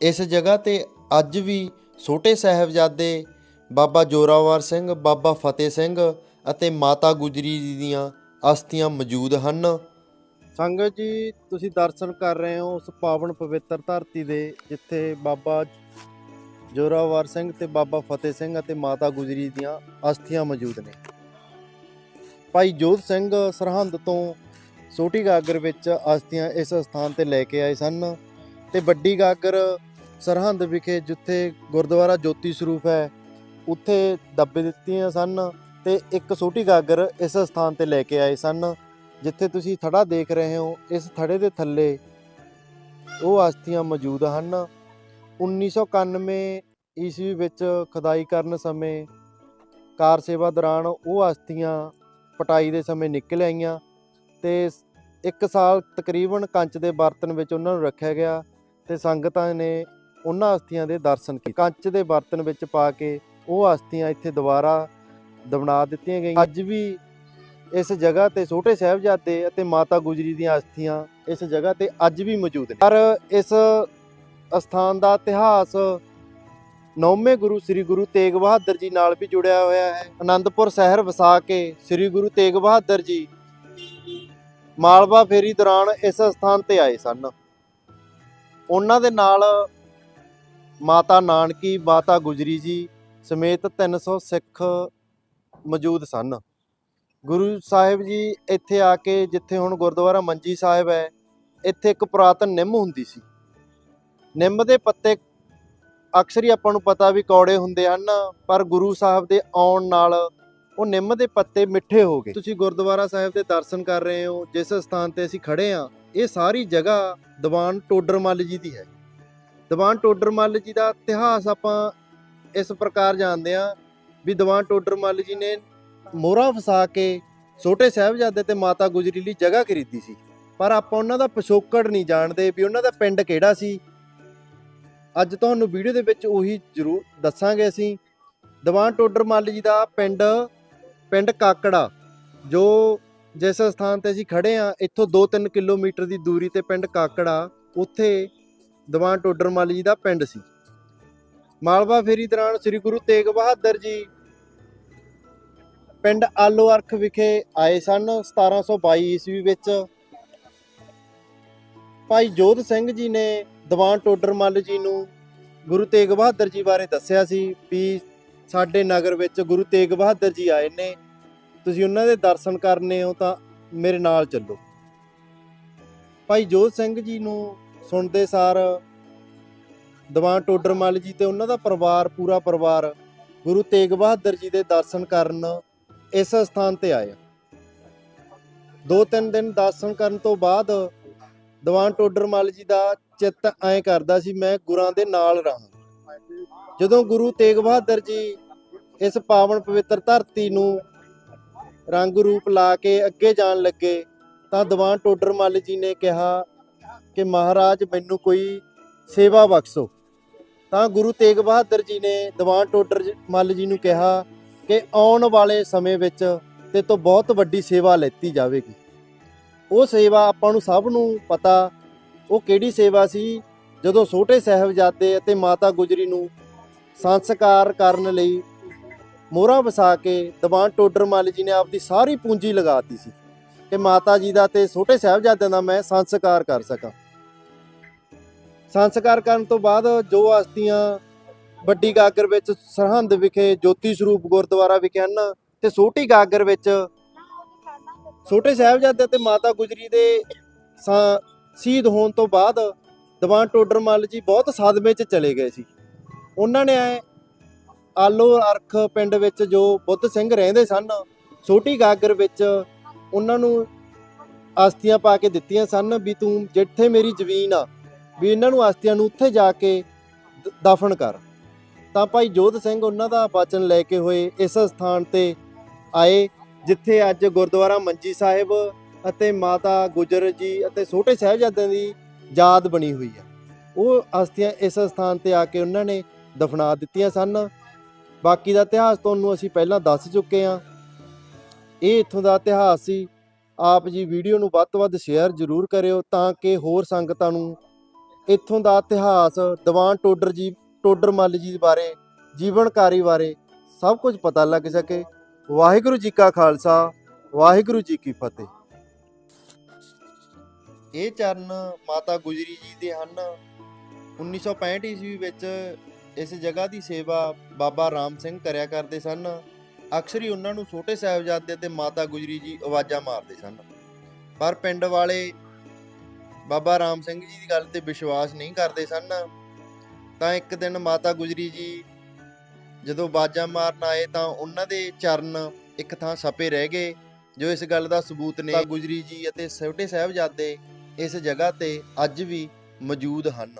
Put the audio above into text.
ਇਸ ਜਗ੍ਹਾ ਤੇ ਅੱਜ ਵੀ ਛੋਟੇ ਸਾਹਿਬਜ਼ਾਦੇ ਬਾਬਾ ਜੋਰਾਵਰ ਸਿੰਘ, ਬਾਬਾ ਫਤਿਹ ਸਿੰਘ ਅਤੇ ਮਾਤਾ ਗੁਜਰੀ ਜੀ ਦੀਆਂ ਅਸਥੀਆਂ ਮੌਜੂਦ ਹਨ। ਸੰਗਤ ਜੀ, ਤੁਸੀਂ ਦਰਸ਼ਨ ਕਰ ਰਹੇ ਹੋ ਉਸ ਪਾਵਨ ਪਵਿੱਤਰ ਧਰਤੀ ਦੇ, ਜਿੱਥੇ ਬਾਬਾ ਜੋਰਾਵਰ ਸਿੰਘ ਤੇ ਬਾਬਾ ਫਤਿਹ ਸਿੰਘ ਅਤੇ ਮਾਤਾ ਗੁਜਰੀ ਦੀਆਂ ਅਸਥੀਆਂ ਮੌਜੂਦ ਨੇ। ਭਾਈ ਜੋਧ ਸਿੰਘ ਸਰਹੰਦ ਤੋਂ ਛੋਟੀ ਗਾਗਰ ਵਿੱਚ ਅਸਥੀਆਂ ਇਸ ਸਥਾਨ ਤੇ ਲੈ ਕੇ ਆਏ ਸਨ ਤੇ ਵੱਡੀ ਗਾਗਰ ਸਰਹੰਦ ਵਿਖੇ ਜਿੱਥੇ ਗੁਰਦੁਆਰਾ ਜੋਤੀ ਸਰੂਪ ਹੈ, ਉੱਥੇ ਦੱਬੇ ਦਿੱਤੀਆਂ ਸਨ ਤੇ ਇੱਕ ਛੋਟੀ ਗਾਗਰ ਇਸ ਸਥਾਨ ਤੇ ਲੈ ਕੇ ਆਏ ਸਨ, ਜਿੱਥੇ ਤੁਸੀਂ ਥੜਾ ਦੇਖ ਰਹੇ ਹੋ, ਇਸ ਥੜੇ ਦੇ ਥੱਲੇ ਉਹ ਅਸਥੀਆਂ ਮੌਜੂਦ ਹਨ। 1991 ਈਸਵੀ ਵਿੱਚ ਖੁਦਾਈ ਕਰਨ ਸਮੇਂ ਕਾਰ ਸੇਵਾ ਦੌਰਾਨ ਉਹ ਅਸਥੀਆਂ ਪਟਾਈ ਦੇ ਸਮੇਂ ਨਿਕਲ ਆਈਆਂ ਤੇ ਇੱਕ ਸਾਲ ਤਕਰੀਬਨ ਕੰਚ ਦੇ ਬਰਤਨ ਵਿੱਚ ਉਹਨਾਂ ਨੂੰ ਰੱਖਿਆ ਗਿਆ ਤੇ ਸੰਗਤਾਂ ਨੇ ਉਹਨਾਂ ਅਸਥੀਆਂ ਦੇ ਦਰਸ਼ਨ ਕੀਤੇ। ਕੰਚ ਦੇ ਬਰਤਨ ਵਿੱਚ ਪਾ ਕੇ ਉਹ ਅਸਥੀਆਂ ਇੱਥੇ ਦੁਬਾਰਾ ਦਬਣਾ ਦਿੱਤੀਆਂ ਗਈਆਂ। ਅੱਜ ਵੀ ਇਸ ਜਗ੍ਹਾ ਤੇ ਛੋਟੇ ਸਾਹਿਬਜ਼ਾਦੇ ਅਤੇ ਮਾਤਾ ਗੁਜਰੀ ਦੀਆਂ ਅਸਥੀਆਂ ਇਸ ਜਗ੍ਹਾ ਤੇ ਅੱਜ ਵੀ ਮੌਜੂਦ ਨੇ। ਪਰ ਇਸ ਅਸਥਾਨ ਦਾ ਇਤਿਹਾਸ ਨੌਵੇਂ ਗੁਰੂ ਸ੍ਰੀ ਗੁਰੂ ਤੇਗ ਬਹਾਦਰ ਜੀ ਨਾਲ ਵੀ ਜੁੜਿਆ ਹੋਇਆ ਹੈ। ਆਨੰਦਪੁਰ ਸ਼ਹਿਰ ਵਸਾ ਕੇ ਸ੍ਰੀ ਗੁਰੂ ਤੇਗ ਬਹਾਦਰ ਜੀ ਮਾਲਵਾ ਫੇਰੀ ਦੌਰਾਨ ਇਸ ਸਥਾਨ ਤੇ ਆਏ ਸਨ। ਉਹਨਾਂ ਦੇ ਨਾਲ ਮਾਤਾ ਨਾਨਕੀ, ਮਾਤਾ ਗੁਜਰੀ ਜੀ ਸਮੇਤ 300 ਸਿੱਖ ਮੌਜੂਦ ਸਨ। ਗੁਰੂ ਸਾਹਿਬ ਜੀ ਇੱਥੇ ਆ ਕੇ ਜਿੱਥੇ ਹੁਣ ਗੁਰਦੁਆਰਾ ਮੰਜੀ ਸਾਹਿਬ ਹੈ, ਇੱਥੇ ਇੱਕ ਪੁਰਾਤਨ ਨਿੰਮ ਹੁੰਦੀ ਸੀ। ਨਿੰਮ ਦੇ ਪੱਤੇ ਅਕਸਰ ਹੀ ਆਪਾਂ ਨੂੰ ਪਤਾ ਵੀ ਕੌੜੇ ਹੁੰਦੇ ਹਨ, ਪਰ ਗੁਰੂ ਸਾਹਿਬ ਦੇ ਆਉਣ ਨਾਲ ਉਹ ਨਿੰਮ ਦੇ ਪੱਤੇ ਮਿੱਠੇ ਹੋ ਗਏ। ਤੁਸੀਂ ਗੁਰਦੁਆਰਾ ਸਾਹਿਬ ਦੇ ਦਰਸ਼ਨ ਕਰ ਰਹੇ ਹੋ, ਜਿਸ ਸਥਾਨ ਤੇ ਅਸੀਂ ਖੜੇ ਆ ਇਹ ਸਾਰੀ ਜਗ੍ਹਾ ਦੀਵਾਨ ਟੋਡਰਮੱਲ ਜੀ ਦੀ ਹੈ। ਦੀਵਾਨ ਟੋਡਰਮੱਲ ਜੀ ਦਾ ਇਤਿਹਾਸ ਆਪਾਂ ਇਸ ਪ੍ਰਕਾਰ ਜਾਣਦੇ ਆ ਵੀ ਦੀਵਾਨ ਟੋਡਰਮੱਲ ਜੀ ਨੇ ਮੋਹਰਾਂ ਫਸਾ ਕੇ ਛੋਟੇ ਸਾਹਿਬਜ਼ਾਦੇ ਤੇ ਮਾਤਾ ਗੁਜਰੀ ਲਈ ਜਗ੍ਹਾ ਖਰੀਦੀ ਸੀ। ਪਰ ਆਪਾਂ ਉਹਨਾਂ ਦਾ ਪਿਛੋਕੜ ਨਹੀਂ ਜਾਣਦੇ ਵੀ ਉਹਨਾਂ ਦਾ ਪਿੰਡ ਕਿਹੜਾ ਸੀ। ਅੱਜ ਤੁਹਾਨੂੰ ਵੀਡੀਓ ਦੇ ਵਿੱਚ ਉਹੀ ਜ਼ਰੂਰ ਦੱਸਾਂਗੇ ਅਸੀਂ। ਦੀਵਾਨ ਟੋਡਰਮੱਲ ਜੀ ਦਾ ਪਿੰਡ ਪਿੰਡ ਕਾਕੜਾ, ਜੋ ਜਿਸ ਸਥਾਨ ਤੇ ਅਸੀਂ ਖੜੇ ਆ ਇੱਥੋਂ 2-3 ਕਿਲੋਮੀਟਰ ਦੀ ਦੂਰੀ ਤੇ ਪਿੰਡ ਕਾਕੜਾ, ਉੱਥੇ ਦੀਵਾਨ ਟੋਡਰਮੱਲ ਜੀ ਦਾ ਪਿੰਡ ਸੀ। ਮਾਲਵਾ ਫੇਰੀ ਦੌਰਾਨ ਸ੍ਰੀ ਗੁਰੂ ਤੇਗ ਬਹਾਦਰ ਜੀ ਪਿੰਡ ਆਲੋ ਅਰਖ ਵਿਖੇ ਆਏ ਸਨ 1722 ਈਸਵੀ ਵਿੱਚ। ਭਾਈ ਜੋਧ ਸਿੰਘ ਜੀ ਨੇ ਦੀਵਾਨ ਟੋਡਰਮੱਲ ਜੀ ਨੂੰ ਗੁਰੂ ਤੇਗ ਬਹਾਦਰ ਜੀ ਬਾਰੇ ਦੱਸਿਆ ਸੀ ਵੀ ਸਾਡੇ ਨਗਰ ਵਿੱਚ ਗੁਰੂ ਤੇਗ ਬਹਾਦਰ ਜੀ ਆਏ ਨੇ। ਤੁਸੀਂ ਉਹਨਾਂ ਦੇ ਦਰਸ਼ਨ ਕਰਨੇ ਹੋ ਤਾਂ ਮੇਰੇ ਨਾਲ ਚੱਲੋ। ਭਾਈ ਜੋਧ ਸਿੰਘ ਜੀ ਨੂੰ ਸੁਣਦੇ ਸਾਰ ਦੀਵਾਨ ਟੋਡਰਮੱਲ ਜੀ ਤੇ ਉਹਨਾਂ ਦਾ ਪਰਿਵਾਰ, ਪੂਰਾ ਪਰਿਵਾਰ ਗੁਰੂ ਤੇਗ ਬਹਾਦਰ ਜੀ ਦੇ ਦਰਸ਼ਨ ਕਰਨ ਇਸ ਸਥਾਨ ਤੇ ਆਏ ਦੋ ਤਿੰਨ ਦਿਨ ਦਰਸ਼ਨ ਕਰਨ ਤੋਂ ਬਾਅਦ ਦੀਵਾਨ ਟੋਡਰਮੱਲ ਜੀ ਦਾ ਚਿੱਤ ਐਂ ਕਰਦਾ ਸੀ, ਮੈਂ ਗੁਰਾਂ ਦੇ ਨਾਲ ਰਹਾਂ। ਜਦੋਂ ਗੁਰੂ ਤੇਗ ਬਹਾਦਰ ਜੀ ਇਸ ਪਾਵਨ ਪਵਿੱਤਰ ਧਰਤੀ ਨੂੰ ਰੰਗ ਰੂਪ ਲਾ ਕੇ ਅੱਗੇ ਜਾਣ ਲੱਗੇ ਤਾਂ ਦੀਵਾਨ ਟੋਡਰਮੱਲ ਜੀ ਨੇ ਕਿਹਾ ਕਿ ਮਹਾਰਾਜ ਮੈਨੂੰ ਕੋਈ ਸੇਵਾ ਬਖਸ਼ੋ। ਤਾਂ ਗੁਰੂ ਤੇਗ ਬਹਾਦਰ ਜੀ ਨੇ ਦੀਵਾਨ ਟੋਡਰਮੱਲ ਜੀ ਨੂੰ ਕਿਹਾ ਕਿ ਆਉਣ ਵਾਲੇ ਸਮੇਂ ਵਿੱਚ ਤੇ ਤੋਂ ਬਹੁਤ ਵੱਡੀ ਸੇਵਾ ਲੈਤੀ ਜਾਵੇਗੀ। ਉਹ ਸੇਵਾ ਆਪਾਂ ਨੂੰ ਸਭ ਨੂੰ ਪਤਾ, ਉਹ ਕਿਹੜੀ ਸੇਵਾ ਸੀ? ਜਦੋਂ ਛੋਟੇ ਸਾਹਿਬਜ਼ਾਦੇ ਅਤੇ ਮਾਤਾ ਗੁਜਰੀ ਨੂੰ ਸੰਸਕਾਰ ਕਰਨ ਲਈ ਮੋਹਰਾਂ ਵਸਾ ਕੇ ਦੀਵਾਨ ਟੋਡਰਮੱਲ ਜੀ ਨੇ ਆਪਦੀ ਸਾਰੀ ਪੂੰਜੀ ਲਗਾਤੀ ਸੀ ਕਿ ਮਾਤਾ ਜੀ ਦਾ ਤੇ ਛੋਟੇ ਸਾਹਿਬਜ਼ਾਦਿਆਂ ਦਾ ਮੈਂ ਸੰਸਕਾਰ ਕਰ ਸਕਾਂ। ਸੰਸਕਾਰ ਕਰਨ ਤੋਂ ਬਾਅਦ ਜੋ ਅਸਥੀਆਂ ਵੱਡੀ ਗਾਗਰ ਵਿੱਚ ਸਰਹੰਦ ਵਿਖੇ ਜੋਤੀ ਸਰੂਪ ਗੁਰਦੁਆਰਾ ਵਿਖੇ ਹਨ ਤੇ ਛੋਟੀ ਗਾਗਰ ਵਿੱਚ ਛੋਟੇ ਸਾਹਿਬਜ਼ਾਦੇ ਤੇ ਮਾਤਾ ਗੁਜਰੀ ਦੇ ਸਾ- ਸ਼ਹੀਦ ਹੋਣ ਤੋਂ ਬਾਅਦ ਦੀਵਾਨ ਟੋਡਰਮੱਲ ਜੀ ਬਹੁਤ ਸਦਮੇ 'ਚ ਚਲੇ ਗਏ ਸੀ। ਉਹਨਾਂ ਨੇ ਆਲੋ ਅਰਖ ਪਿੰਡ ਵਿੱਚ ਜੋ ਬੁੱਧ ਸਿੰਘ ਰਹਿੰਦੇ ਸਨ, ਛੋਟੀ ਗਾਗਰ ਵਿੱਚ ਉਹਨਾਂ ਨੂੰ ਅਸਥੀਆਂ ਪਾ ਕੇ ਦਿੱਤੀਆਂ ਸਨ ਵੀ ਤੂੰ ਜਿੱਥੇ ਮੇਰੀ ਜ਼ਮੀਨ ਆ ਵੀ ਇਹਨਾਂ ਨੂੰ ਅਸਥੀਆਂ ਨੂੰ ਉੱਥੇ ਜਾ ਕੇ ਦ- ਦਫਨ ਕਰ। ਤਾਂ ਭਾਈ ਜੋਧ ਸਿੰਘ ਉਹਨਾਂ ਦਾ ਬਚਨ ਲੈ ਕੇ ਹੋਏ ਇਸ ਸਥਾਨ ਤੇ ਆਏ, ਜਿੱਥੇ ਅੱਜ ਗੁਰਦੁਆਰਾ ਮੰਜੀ ਸਾਹਿਬ ਅਤੇ ਮਾਤਾ ਗੁਜਰ ਜੀ ਅਤੇ ਛੋਟੇ ਸਾਹਿਬਜ਼ਾਦਿਆਂ ਦੀ ਯਾਦ ਬਣੀ ਹੋਈ ਹੈ ਉਹ ਅਸਥੀਆਂ ਇਸ ਸਥਾਨ ਤੇ ਆ ਕੇ ਉਹਨਾਂ ਨੇ ਦਫਨਾ ਦਿੱਤੀਆਂ ਸਨ। ਬਾਕੀ ਦਾ ਇਤਿਹਾਸ ਤੁਹਾਨੂੰ ਅਸੀਂ ਪਹਿਲਾਂ ਦੱਸ ਚੁੱਕੇ ਹਾਂ। ਇਹ ਇੱਥੋਂ ਦਾ ਇਤਿਹਾਸ ਸੀ। ਆਪ ਜੀ ਵੀਡੀਓ ਨੂੰ ਵੱਧ ਤੋਂ ਵੱਧ ਸ਼ੇਅਰ ਜ਼ਰੂਰ ਕਰਿਓ ਤਾਂ ਕਿ ਹੋਰ ਸੰਗਤਾਂ ਨੂੰ ਇੱਥੋਂ ਦਾ ਇਤਿਹਾਸ, ਦੀਵਾਨ ਟੋਡਰ ਜੀ, ਟੋਡਰ ਮੱਲ ਜੀ ਬਾਰੇ, ਜੀਵਨਕਾਰੀ ਬਾਰੇ ਸਭ ਕੁਝ ਪਤਾ ਲੱਗ ਸਕੇ। ਵਾਹਿਗੁਰੂ ਜੀ ਕਾ ਖਾਲਸਾ, ਵਾਹਿਗੁਰੂ ਜੀ ਕੀ ਫਤਿਹ। ਇਹ ਚਰਨ ਮਾਤਾ ਗੁਜਰੀ ਜੀ ਦੇ ਹਨ। 1965 ਈਸਵੀ ਵਿੱਚ ਇਸ ਜਗ੍ਹਾ ਦੀ ਸੇਵਾ ਬਾਬਾ ਰਾਮ ਸਿੰਘ ਕਰਿਆ ਕਰਦੇ ਸਨ। ਅਕਸਰ ਹੀ ਉਹਨਾਂ ਨੂੰ ਛੋਟੇ ਸਾਹਿਬਜ਼ਾਦੇ ਤੇ ਮਾਤਾ ਗੁਜਰੀ ਜੀ ਆਵਾਜ਼ਾਂ ਮਾਰਦੇ ਸਨ। ਪਰ ਪਿੰਡ ਵਾਲੇ ਬਾਬਾ ਰਾਮ ਸਿੰਘ ਜੀ ਦੀ ਗੱਲ ਤੇ ਵਿਸ਼ਵਾਸ ਨਹੀਂ ਕਰਦੇ ਸਨ। ਤਾਂ ਇੱਕ ਦਿਨ ਮਾਤਾ ਗੁਜਰੀ ਜੀ ਜਦੋਂ ਬਾਜਾਂ ਮਾਰਨ ਆਏ ਤਾਂ ਉਹਨਾਂ ਦੇ ਚਰਨ ਇੱਕ ਥਾਂ ਛਪੇ ਰਹਿ ਗਏ, ਜੋ ਇਸ ਗੱਲ ਦਾ ਸਬੂਤ ਨੇ। ਗੁਜਰੀ ਜੀ ਅਤੇ ਛੋਟੇ ਸਾਹਿਬਜ਼ਾਦੇ ਇਸ ਜਗ੍ਹਾ ਤੇ ਅੱਜ ਵੀ ਮੌਜੂਦ ਹਨ।